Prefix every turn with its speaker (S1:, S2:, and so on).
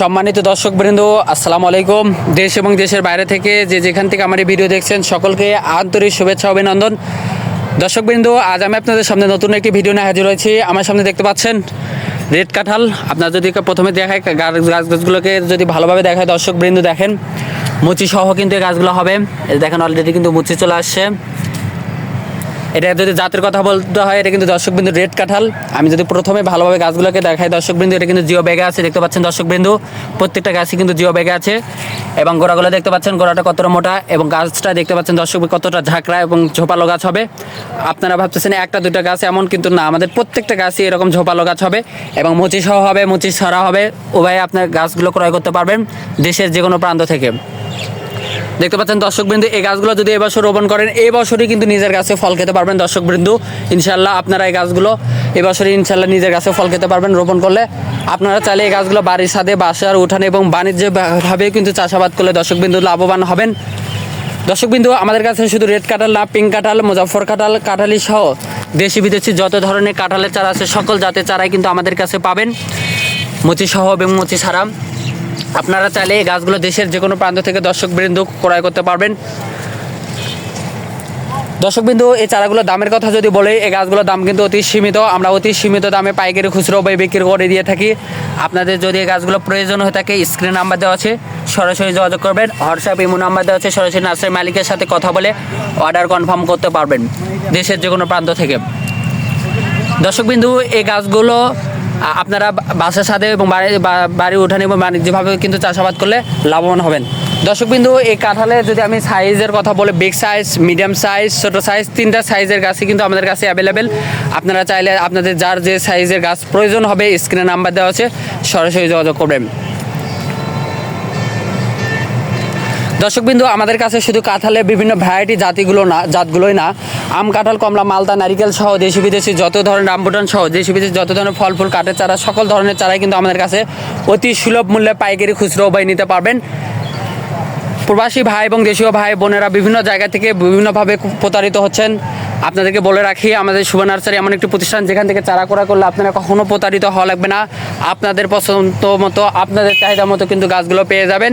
S1: সম্মানিত দর্শক বৃন্দ আসসালামু আলাইকুম। দেশ এবং দেশের বাইরে থেকে যে যেখান থেকে আমার এই ভিডিও দেখছেন, সকলকে আন্তরিক শুভেচ্ছা, অভিনন্দন। দর্শকবৃন্দ, আজ আমি আপনাদের সামনে নতুন একটি ভিডিও নিয়ে হাজির হয়েছি। আমার সামনে দেখতে পাচ্ছেন রেড কাঁঠাল। আপনার যদি প্রথমে দেখায় গাছ গাছগুলোকে যদি ভালোভাবে দেখায়, দর্শকবৃন্দ দেখেন। মুচি সহ কিন্তু এই গাছগুলো হবে। দেখেন অলরেডি কিন্তু মুচি চলে আসছে। এটা যদি জাতের কথা বলতে হয়, এটা কিন্তু দর্শকবিন্দু রেড কাঁঠাল। আমি যদি প্রথমে ভালোভাবে গাছগুলোকে দেখাই, দর্শকবিন্দু, এটা কিন্তু জিও ব্যাগে আছে, দেখতে পাচ্ছেন দর্শকবিন্দু। প্রত্যেকটা গাছই কিন্তু জিও ব্যাগে আছে এবং গোড়াগুলো দেখতে পাচ্ছেন, গোড়াটা কতটা মোটা এবং গাছটা দেখতে পাচ্ছেন দর্শক কতটা ঝাঁকড়া এবং ঝোপালো গাছ হবে। আপনারা ভাবতেছেন একটা দুটো গাছ এমন, কিন্তু না, আমাদের প্রত্যেকটা গাছই এরকম ঝোপালো গাছ হবে এবং মুচি সহ হবে মুচি ছাড়া হবে। উভয়ে আপনার গাছগুলো ক্রয় করতে পারবেন দেশের যে কোনো প্রান্ত থেকে। দেখতে পাচ্ছেন দর্শকবৃন্দু, এই গাছগুলো যদি এবছর রোপণ করেন, এই বছরই কিন্তু নিজের গাছে ফল খেতে পারবেন দর্শকবৃন্দু। ইনশাল্লাহ আপনারা এই গাছগুলো এবছরই ইনশাল্লাহ নিজের গাছে ফল খেতে পারবেন রোপণ করলে। আপনারা চাইলে এই গাছগুলো বাড়ির সাথে বাসার উঠানে এবং বাণিজ্যভাবে কিন্তু চাষাবাদ করলে দর্শকবিন্দু লাভবান হবেন। দর্শকবিন্দু, আমাদের কাছে শুধু রেড কাঁঠাল না, পিঙ্ক কাঁঠাল মুজাফর কাঁঠাল, কাঁঠালি সহ দেশি বিদেশি যত ধরনের কাঁঠালের চারা আছে, সকল জাতের চারাই কিন্তু আমাদের কাছে পাবেন। মুচি সহ এবং মুচি ছাড়া আপনারা চাইলে এই গাছগুলো দেশের যে কোনো প্রান্ত থেকে দর্শক বৃন্দ ক্রয় করতে পারবেন। দর্শকবিন্দু, এই চারাগুলোর দামের কথা যদি বলে, এই গাছগুলোর দাম কিন্তু অতি সীমিত। আমরা অতি সীমিত দামে পাইকারি খুচরো বা বিক্রি করে দিয়ে থাকি। আপনাদের যদি এই গাছগুলো প্রয়োজন হয়ে থাকে, স্ক্রিন নাম্বার দেওয়া আছে, সরাসরি যোগাযোগ করবেন। হোয়াটসঅ্যাপ, ইমো নাম্বার দেওয়া আছে, সরাসরি নার্সারি মালিকের সাথে কথা বলে অর্ডার কনফার্ম করতে পারবেন দেশের যে কোনো প্রান্ত থেকে। দর্শকবিন্দু, এই গাছগুলো আপনারা বাসের সাথে এবং বাড়ি, বা- উঠানে এবং বাণিজ্যভাবে কিন্তু চাষাবাদ করলে লাভবান হবেন। দর্শকবিন্দু, এই কাঁঠালে যদি আমি সাইজের কথা বলে বিগ সাইজ মিডিয়াম সাইজ ছোটো সাইজ তিনটা সাইজের গাছই কিন্তু আমাদের কাছে অ্যাভেলেবেল আপনারা চাইলে আপনাদের যার যে সাইজের গাছ প্রয়োজন হবে স্ক্রিনে নাম্বার দেওয়া আছে, সরাসরি যোগাযোগ করবেন। দর্শকবিন্দু, আমাদের কাছে শুধু কাঁঠালের বিভিন্ন ভ্যারাইটি জাতিগুলো না, জাতগুলোই না। আম, কাঁঠাল, কমলা, মালদা, নারিকেল সহ দেশি বিদেশি যত ধরনের রামবুটান সহ দেশি বিদেশি যত ধরনের ফল, ফুল, কাঠের চারা, সকল ধরনের চারাই কিন্তু আমাদের কাছে অতি সুলভ মূল্যে পাইকারি খুচরো উপায় নিতে পারবেন। প্রবাসী ভাই এবং দেশীয় ভাই, বোনেরা বিভিন্ন জায়গা থেকে বিভিন্নভাবে প্রতারিত হচ্ছেন। আপনাদেরকে বলে রাখি, আমাদের শুভ নার্সারি এমন একটি প্রতিষ্ঠান যেখান থেকে চারা করা করলে আপনারা কখনো প্রতারিত হওয়া লাগবে না। আপনাদের পছন্দ মতো, আপনাদের চাহিদা মতো কিন্তু গাছগুলো পেয়ে যাবেন।